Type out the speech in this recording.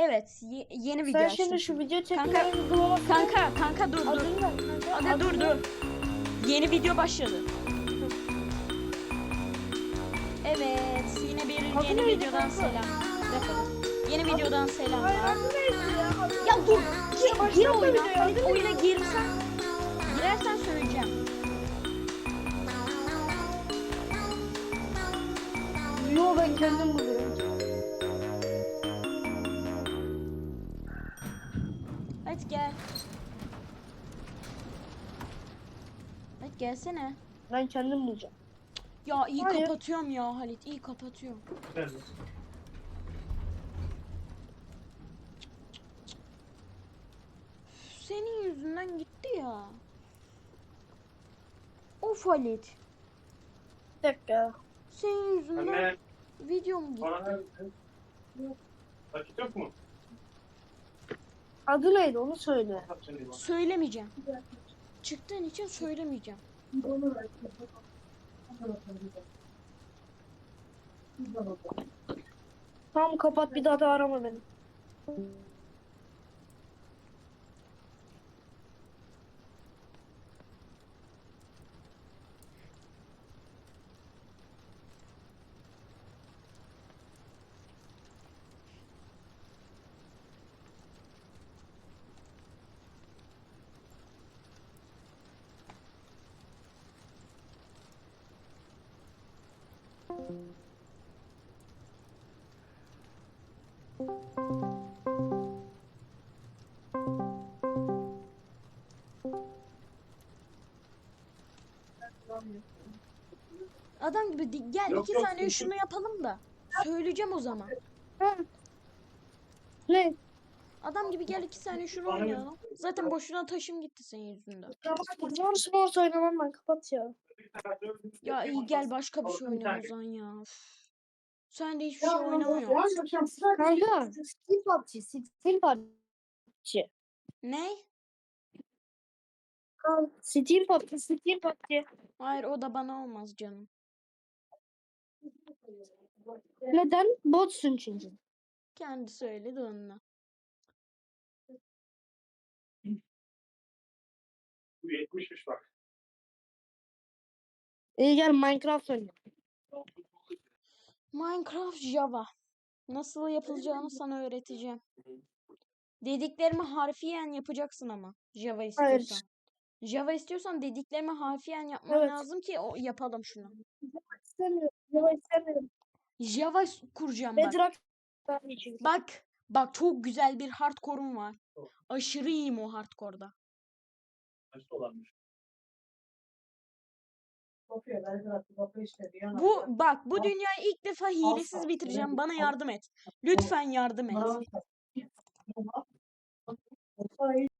Evet, ye- yeni video Sen açtım. şimdi şu video Kanka- çekimleri uygulaması Kanka, kanka dur dur. adını kanka. Aga dur dur. Yeni video başladı. Evet, yine bir Adı yeni neydi videodan kanka? selam. Bir dakika. Yeni videodan selamlar. Hayır adı neydi ya? Adı- Ya dur, gir, gir Başlatma oyuna. videoyu, Halit adı oyuna girsen, girersen söyleyeceğim. Yo ben kendim buluyorum. Gelsene. Ben kendim bulacağım. Ya iyi Hayır. kapatıyorum ya Halit, iyi kapatıyorum. Üf, Senin yüzünden gitti ya. Of Halit. Bir dakika. Senin yüzünden Anne, videom gitti. bana ver. Vakit yok mu? Adı neydi onu söyle. Söylemeyeceğim. Çıktığın için söylemeyeceğim. Tamam kapat bir daha da arama beni. Adam gibi di- gel Yok, iki yok, saniye yok, şunu yapalım da. Söyleyeceğim o zaman. Ne? Adam gibi gel iki saniye şunu oynayalım. Zaten boşuna taşım gitti senin yüzünden. Zor spor oynamam ben kapat ya. Ya iyi gel başka bir şey oynayalım o zaman ya. Sen de hiçbir şey oynamıyorsun. Kanka. Stil PUBG. Stil PUBG. Ne? Steam PUBG. Steam PUBG. Hayır o da bana olmaz canım. Neden? Botsun çünkü. Kendi söyledi onunla. Bu 70'miş bak. İyi gel Minecraft oynayalım. Minecraft Java. Nasıl yapılacağını sana öğreteceğim. Dediklerimi harfiyen yapacaksın ama. Java Hayır. istiyorsan. Java istiyorsan dediklerimi harfiyen yapman Evet. lazım ki o yapalım şunu. İstemiyorum. Java istemiyorum. Java kuracağım bak. Bedrock ben için. Bak. Bak çok güzel bir hardcore'um var. Aşırı iyiyim o hardcore'da. Kaç dolarmış? Bu bak bu dünyayı ilk defa hilesiz bitireceğim. Bana yardım et. Lütfen yardım et.